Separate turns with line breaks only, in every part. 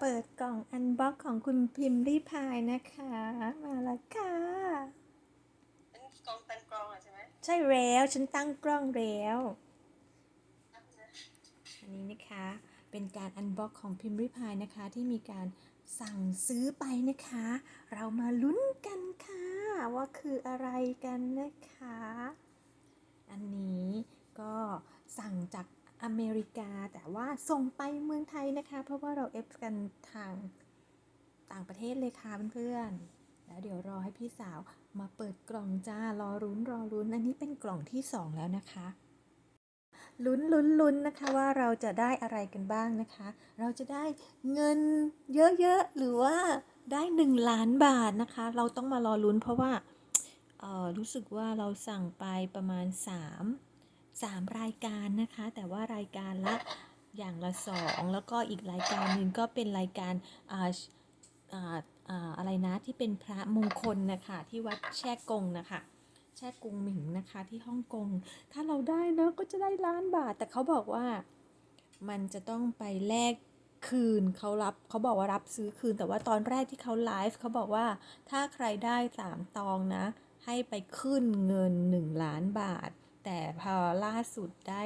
เปิดกล่องอันบ็อกของคุณพิมพ์รีพายนะคะ มาแล้วค่ะ
เป็นกองเป็นกรองอะใช่ไหม
ใช่แล้วฉันตั้งกล้องแล้ว
ครับนะ
อันนี้นะคะ เป็นการอันบ็อกของพิมพ์ริพายนะคะที่มีการสั่งซื้อไปนะคะ เรามาลุ้นกันค่ะ ว่าคืออะไรกันนะคะ อันนี้ก็สั่งจาก อเมริกา แต่ว่าส่งไปเมืองไทยนะคะ เพราะว่าเราเอฟกันทางต่างประเทศเลยค่ะเพื่อนๆ แล้วเดี๋ยวรอให้พี่สาวมาเปิดกล่องจ้ารอรุ้นรอรุ้นอันนี้เป็นกล่องที่สองแล้วนะคะลุ้นลุ้นลุ้นนะคะว่าเราจะได้อะไรกันบ้างนะคะ เราจะได้เงินเยอะๆ หรือว่าได้หนึ่งล้านบาทนะคะ เราต้องมารอลุ้นเพราะว่าเออรู้สึกว่าเราสั่งไปประมาณ 3 3 รายการนะคะ แต่ว่ารายการละอย่างละ 2 แล้วก็อีกรายการหนึ่งก็เป็นรายการอาอาอาอะไรนะที่เป็นพระมงคลนะคะที่วัดแช่กงนะคะแช่กงหมิงนะคะที่ฮ่องกง ถ้าเราได้นะก็จะได้ล้านบาท แต่เขาบอกว่ามันจะต้องไปแลกคืนเขารับเขาบอกว่ารับซื้อคืน แต่ว่าตอนแรกที่เขาไลฟ์เขาบอกว่าถ้าใครได้สามตองนะ ให้ไปขึ้นเงิน 1 ล้านบาท แต่พอล่าสุดได้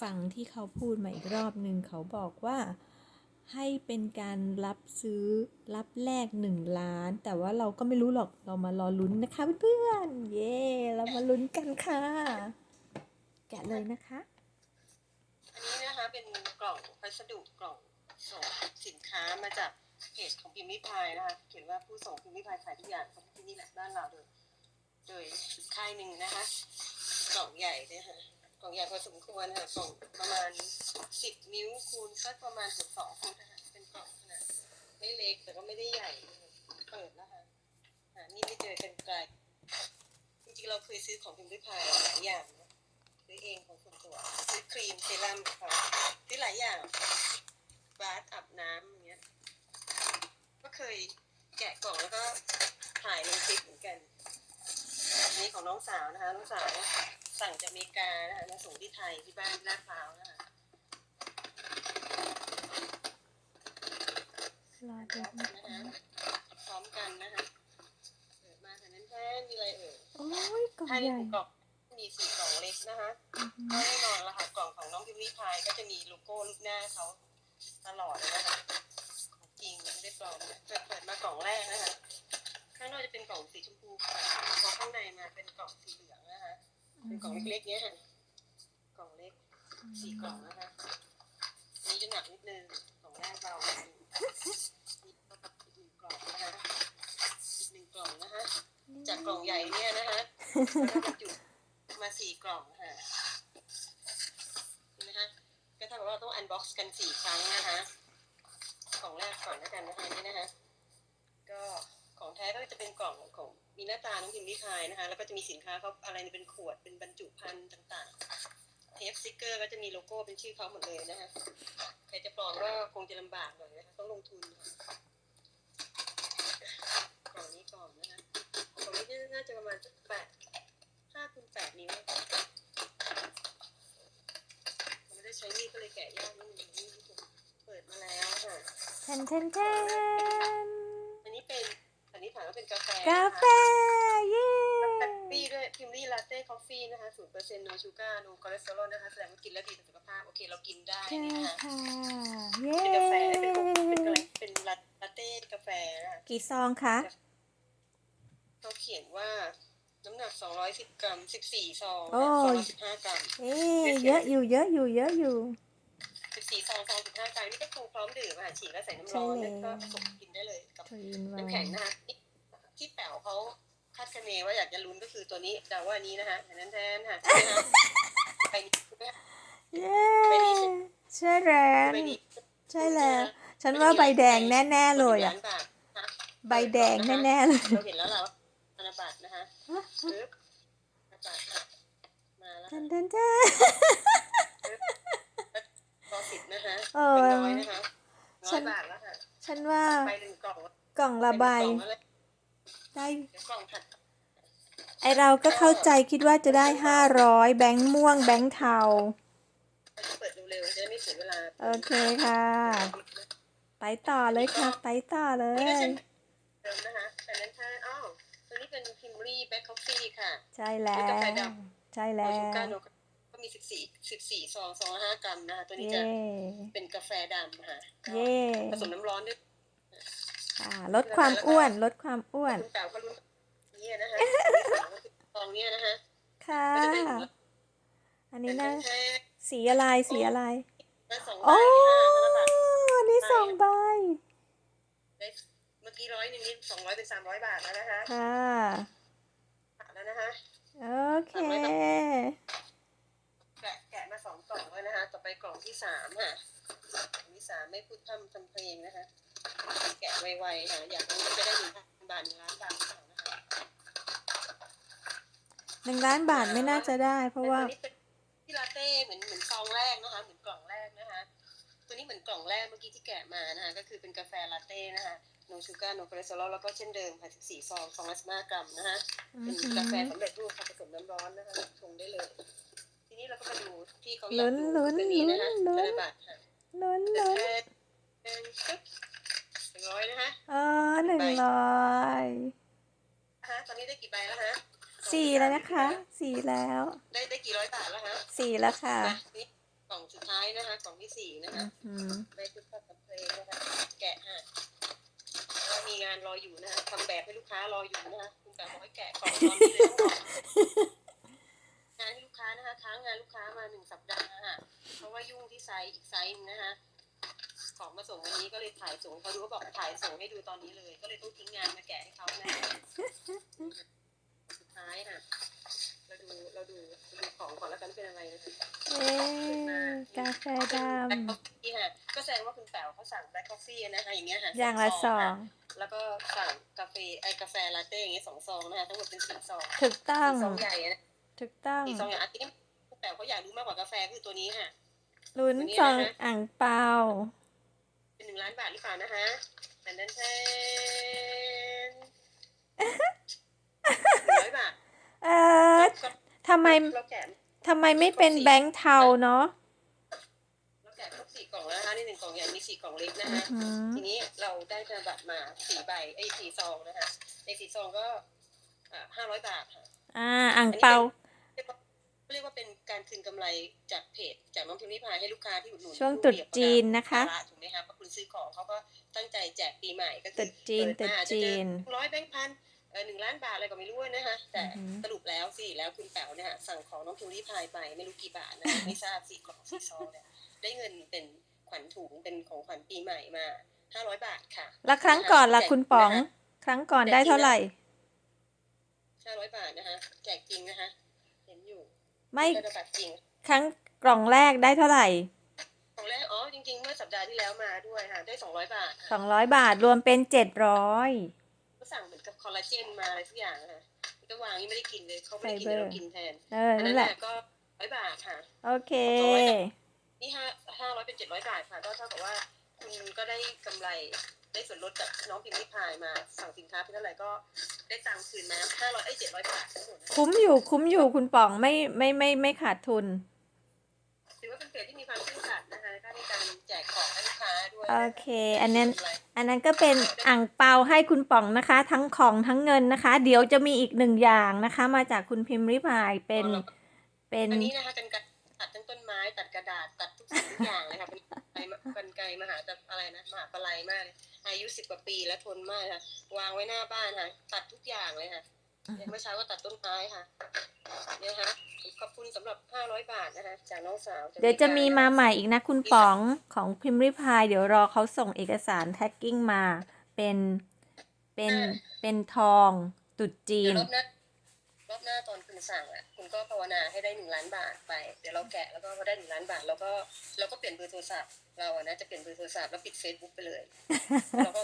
ฟังที่เขาพูดมาอีกรอบหนึ่งเขาบอกว่าให้เป็นการรับซื้อรับแลกหนึ่งล้าน แต่ว่าเราก็ไม่รู้หรอกเรามารอลุ้นนะคะเพื่อนๆเย้เรามาลุ้นกันค่ะ แกะเลยนะคะ
อันนี้นะคะเป็นกล่องพัสดุกล่องส่งสินค้ามาจากเพจของพิมพ์ริพายนะคะเขียนว่าผู้ส่งพิมพ์ริพายขายทุกอย่างที่นี่แหละบ้านเราโดยโดยค่ายหนึ่งนะคะ กล่องใหญ่เลยค่ะกล่องใหญ่พอสมควรค่ะกล่องประมาณสิบนิ้วคูณสักประมาณเกือบสองฟุตนะคะเป็นกล่องขนาดไม่เล็กแต่ก็ไม่ได้ใหญ่เปิดแล้วค่ะอ่านี่ไม่เจอกันไกลจริงๆเราเคยซื้อของพิมพ์ริพายหลายอย่างนะซื้อเองของส่วนตัวซื้อครีมเซรั่มค่ะซื้อหลายอย่างบาสอาบน้ำอย่างเงี้ยก็เคยแกะกล่องแล้วก็ถ่ายลงคลิปเหมือนกันอันนี้ของน้องสาวนะคะน้องสาว สั่งจากอเมริกานะคะมาส่งที่ไทยที่บ้านลาดพร้าวนะคะ
รอดูนะ
นะคะพร้อมกันนะคะเปิดมาค่ะนั้นแท้มีอะไรเอ่ย
โอ้ยกล่อง
ถ้า
ให
ใน
ญ่
กล่องมีสี่กล่องเล็กนะคะ
อือหือ
ก็แน่นอนละค่ะกล่องของน้องพิมพ์ริพายก็จะมีโลโก้รูปหน้าเขาตลอดเลยนะคะ เล็กๆเนี้ยค่ะกล่องเล็กสี่กล่องนะคะนี้จะหนักนิดนึงกล่องแรกเราอีกหนึ่งกล่องนะคะอีกหนึ่งกล่องนะคะจากกล่องใหญ่เนี่ยนะคะก็จุมาสี่กล่องค่ะเห็นะคะก็เท่ากับว่าเราต้องอันบ็อกซ์กันสี่ครั้งนะคะกล่องแรกก่อนแล้วกันนะคะนี่นะคะก็ของแท้ก็จะเป็นกล่องของ มีหน้าตาน้องพิมพ์ริพายนะคะ แล้วก็จะมีสินค้าเขาอะไรเป็นขวดเป็นบรรจุภัณฑ์ต่างๆเทปสติกเกอร์ก็จะมีโลโก้เป็นชื่อเขาหมดเลยนะคะใครจะปลอมก็คงจะลำบากหน่อยนะคะต้องลงทุนกล่องนี้ก่อนนะคะของนี้น่าจะประมาณสักแปดห้าคูณแปดนิ้วไม่ได้ใช้มีดก็เลยแกะยากนิดนึงเปิดมาแล้วค่ะ
แทนแทนแทน
อันเป็น สันนิษฐานว่าเป็นกาแฟ
กาแฟเย้
แฮปปี้ด้วยพิมรี่ลาเต้คอฟฟี่นะคะศูนย์เปอร์เซ็นต์โนชูการ์โนคอเลสเตอรอลนะคะแสดงว่ากินแล้วดีต่อสุขภาพ โอเค เรากินได้
ใช่
เนี่ยนะคะ
ค่ะเย้
เป็นกาแฟเป็นเป็นอะไรเป็นลาเต้กาแฟนะคะ
กี่ซองคะ
เขาเขียนว่าน้ำหนัก210กรัม14ซอง
โอ้ย
215กรัม
เอ๊ะเยอะอยู่เยอะอยู่เยอะอยู่
14ซองซอง15กรัมนี่ก็คงพร้อมดื่มอาหารฉีกแล้วใส่น้ำร้อน
ใช่
แล้ว
แล้ว
ก็ผสมกินได้เลยกับ
ทรีนวัน
น้ำแข็งนะคะนี่ที่แป๋วเขา คาดคะเนว่าอยากจะลุ้นก็คือตัวนี้เดาว่าอันนี้นะคะอันนั้นแทนค่ะใช่ไหมคะไปนี้ใช่ไหมคะ
เย้ใช่แล้ว
ไปนี้
ใช่แล้ว ฉันว่าใบแดงแน่ ๆ เลยอะ
ล้านบาทนะ
ใบแดงแน่ๆเลย
เราเห็นแล้วล่ะว่าธนบัตรนะคะปึ๊บธนบัตรค่ะมาแล้ว
ทั
ค่ะ
นทันทัน
รอสิบนะคะ
เอ
เป็น
อ
ร้อยนะคะร้
ฉั
อย
น
บาทแล้วค่ะ
ฉันว่า
ไปหนึ่งกล่อง
กล่องละใบ
ไปหนึ่งกล่องแล้วเลย
ได้
เดี๋ยวกล่องถัด
ไอเราก็เข้าใจคิดว่าจะได้ห้าร้อยแบงค์ม่วงแบงค์เทา
เปิดเร็วๆจะได้ไม่เสียเวลา
โอเคค่ะ ไปต่อเลยค่ะ ไปต่อเล
นี่ก็
ย
เช่นเดิมนะคะแต่นั้นถ้าอ้าวตัวนี้เป็นพิมรี่แบ็คคอฟฟี่ค่ะ
ใช่แล้
กาแฟ
ว
ด
ใช่
โอ
แล้
ชู
ว
การ์โนก็มีสิบสี่สิบสี่ซองซองละห้ากรัมนะคะตัวนี้
เย่
จะเป็นกาแฟดำค่ะก็
เย่
ผสมน้ำร้อนด้วย
ค่ะ ลดความอ้วน ลดความอ้วน
คุณเต่าก็รุ่นเนี่ยนะคะซองเนี่ยนะคะ
ค่ะ
ก็จะเป็น
อันนี้นะ
แค่
สีอะไรสีอะไร
ละสองใบ
โอ้
ค่ะธนบัตร
อันนี้สองใบ
ได้เมื่อกี้ร้อยหนึงนี่สองร้อยเป็นสามร้อยบาทแล้วนะคะ
ค่ะ
บาทแล้วนะคะ
โอเค
แกะแกะมาสองกล่องแล้วนะคะ ต่อไปกล่องที่สามค่ะกล่องที่สามไม่พูดพร่ำทำเพลงนะคะ แกะไวๆค่ะอยากรู้ว่าจะได้หนึ่งพันบาทหนึ่งล้านบาทหรือเปล่านะคะ
หนึ่งล้านบาทไม่น่าจะได้ เพราะว่า
อันนี้เป็นที่ลาเต้เหมือนเหมือนซองแรกนะคะเหมือนกล่องแรกนะคะตัวนี้เหมือนกล่องแรกเมื่อกี้ที่แกะมานะคะก็คือเป็นกาแฟลาเต้นะคะโนชูการ์โนคอเลสเตอรอลแล้วก็เช่นเดิมค่ะ14ซองซองละ15กรัมนะคะเป็นกาแฟสำเร็จรูปค่ะผสมน้ำร้อนนะคะชงได้เลย ทีนี้เราก็มาดูที่เขาอยากดู
ลุ้นๆ
ตัวนี้นะคะ
ลุ้นๆ
ธนบัตรค่ะ
ลุ้น
แต่
ลุ้น
แค่นปึ๊บหนึ่ง ร้อยนะคะ
อ๋อหนึ่งร้อย
นะคะตอนนี้ได้กี่ใบแล้วฮะ
สี่แล้วนะคะสี่แล้ว
ได้ได้กี่ร้อยบาทแล้วฮะ
สี่แล้วค่ะ
นะนี่กล่องสุดท้ายนะคะกล่องที่สี่นะคะ
อืม
ไม่พุทธกับเพลงนะคะแกะฮะแล้วมีงานรออยู่นะคะทำแบบให้ลูกค้ารออยู่นะคะคุณแต่บอกให้แกะกล่องตอนนี้เลยต้องบอกงานให้ลูกค้านะคะค้างงานลูกค้ามาหนึ่งสัปดาห์ค่ะเพราะว่ายุ่งที่ไซส์อีกไซส์หนึงนะคะ ของมาส่งวันนี้ก็เลยถ่ายส่งเขาดูก็บอกถ่ายส่งให้ดูตอนนี้เลย ก็เลยต้องทิ้งงานมาแกะให้เขานะคะสุดท้ายค่ะเราดูเราดูเราดูของก่อนแล้วกันเป็นอะไรนะคะ
เอ๊ะกาแฟด
แบล็คคอฟฟี่ค่ะก็แสดงว่าคุณแป๋วเขาสั่งแบล็คคอฟฟี่นะคะอย่างเงี้ยค่ะำ
อย่างละสอง
ค่ะแล้วก็สั่งกาแฟไอกาแฟลาเต้อย่างเงี้ยสองซองนะคะทั้งหมดเป็นสี่ซอง
ถูกต้อง
สี่ซองใหญ่นะ
ถูกต้อง
สี่ซองใหญ่อันนี้คุณแป๋วเขาอยากรู้มากกว่ากาแฟคือตัวนี้ค่ะ
ลุ้นซองอ่างเปา
เป็นหนึ่ งล้านบาทหรือเปล่านะคะแต่นั้นแทนหนึ่งร้อยบาท
เออทำไม
เราแกะ
ทำไมไม่เป็นแบงค์เทาเนาะ
เราแกะครบสี่กล่องแล้วนะคะนี่หนึ่งกล่องใหญ่มีสี่กล่องเล็กนะ
อื้อ
คะ
หือ
ทีนี้เราได้ธนบัตรมาสี่ใบไอ้ยสี่ซองนะคะในสี่ซองก็ห้าร้อยบาทค่ะ
อ่าอ่างเปา
เรียกว่าเรียกว่าเป็นการคืนกำไรจากเพจจากน้องพิมพ์ริพายให้ลูกค้าที่อุดหนุน
ช่วง
ผู้
ตรุษ
เปรียบ
จีนนะคะ
ภาระถูกไหมคะเพราะคุณซื้อของเขาก็ตั้งใจแจกปีใหม่ก็
ต
คื
รุ
อ
ษจีนต
เปิ
รุ
ด
ษ
มาอาจจะ
จี
เจอนร้อยแบงค์พันเออหนึ่งล้านบาทอะไรก็ไม่รู้นะคะแต่
อือหือ
สรุปแล้วสิแล้วคุณแป๋วเนี่ยสั่งของน้องพิมพ์ริพายไปไม่รู้กี่บาทนะคะไม่ทราบสี่กล่องสี่ซองเนี่ยได้เงินเป็นขวัญถุงเป็นของขวัญปีใหม่มาห้าร้อยบาทค่ะ
แล้วครั้งก่อนล่ะคุณป๋อง ครั้งก่อนได้เท่าไหร่
ห้าร้อยบาทนะคะแจกจริงนะคะเห็นอยู่
ไม่
ธนบัตรจริง
ครั้งกล่องแรกได้เท่าไหร่
ของแรกอ๋อจริงๆ เมื่อสัปดาห์ที่แล้วมาด้วยค่ะได้สองร้อยบาท
ส
ค่ะ
องร้อยบาทรวมเป็นเจ็ดร้อย
ก็สั่งเหมือนกับคอลลาเจนมาอะไรทุกอย่างค่ะก็วางนี่ไม่ได้กินเลยเขาไม่ได้กิน
ไฟเบอร์
เรากินแทน
เออ
อัน
นั่
นั้นน
แห
แห
ละ
ละก็ร้อยบาทค่ะ
โอเค
นี่ห้าห้าร้อยเป็นเจ็ดร้อยบาทค่ะก็เท่ากับว่าคุณก็ได้กำไร ได้ส่วนลดจากน้องพิมพ์ริพายมา สั่งสินค้าไปเท่าไหร่ก็ได้ตังค์คืนมาห้าร้อยไอ้เจ็ดร้อยบาททั้งหมดนะ
คุ้มอยู่คุ้มอยู่คุณป๋องไม่ไม่ไม่ไม่ขาดทุน
ถือว่าเป็นเพจที่มีความซื่อสัตย์นะคะก็มีการแจกของให้ลูกค้าด้วย
โอ
นะคะ
เค อันนั้น อันนั้นก็เป็นอ่างเปาให้คุณป๋องนะคะ ทั้งของทั้งเงินนะคะ เดี๋ยวจะมีอีกหนึ่งอย่างนะคะ มาจากคุณพิมพ์ริพายเป็นเป็น
อันนี้นะคะกันไกรตัดทั้งต้นไม้ตัดกระดาษตัดทุกสิ่งทุกอย่างเลยค่ะเป็นไกรกันไกรมหาแบบอะไรนะมหาปลายมากเลย อายุสิบกว่าปีแล้วทนมากค่ะ วางไว้หน้าบ้านค่ะ ตัดทุกอย่างเลยค่ะเมื่อเช้าก็ตัดต้นไม้ค่ะเนี่ยค่ะขอบคุณสำหรับห้าร้อยบาทนะคะจากน้องสาว
เดี๋ยวจะมีมาใหม่อีกนะคุณป๋องของพิมพ์ริพาย เดี๋ยวรอเขาส่งเอกสารแท็กกิ้งมาเป็นเป็นเป็นทองตรุดจี
เดี๋ยวน รอบหน้ารอบหน้าตอนคุณสั่งอะคุณก็ภาวนาให้ได้หนึ่งล้านบาทไป เดี๋ยวเราแกะแล้วก็พอได้หนึ่งล้านบาทแล้วก็เราก็เปลี่ยนเบอร์โทรศัพท์เราอะนะจะเปลี่ยนเบอร์โทรศัพท์แล้วปิดเฟซบุ๊กไปเลยแล้วก็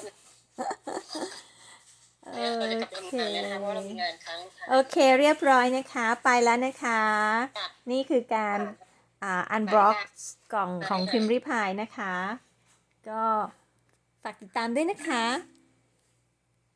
โอ
เนี่ยเราจะกลับไป
เค
ทำงานแล้วนะคะเพราะว่าเรามีงานค้างค่ะ
โอเคเรียบร้อยนะคะ ไปแล้วนะคะ
ค่ะ
นี่คือการอ่าอันบล็อกกล่องของพิมพ์ริพายนะคะ ก็ฝากติดตามด้วยนะคะ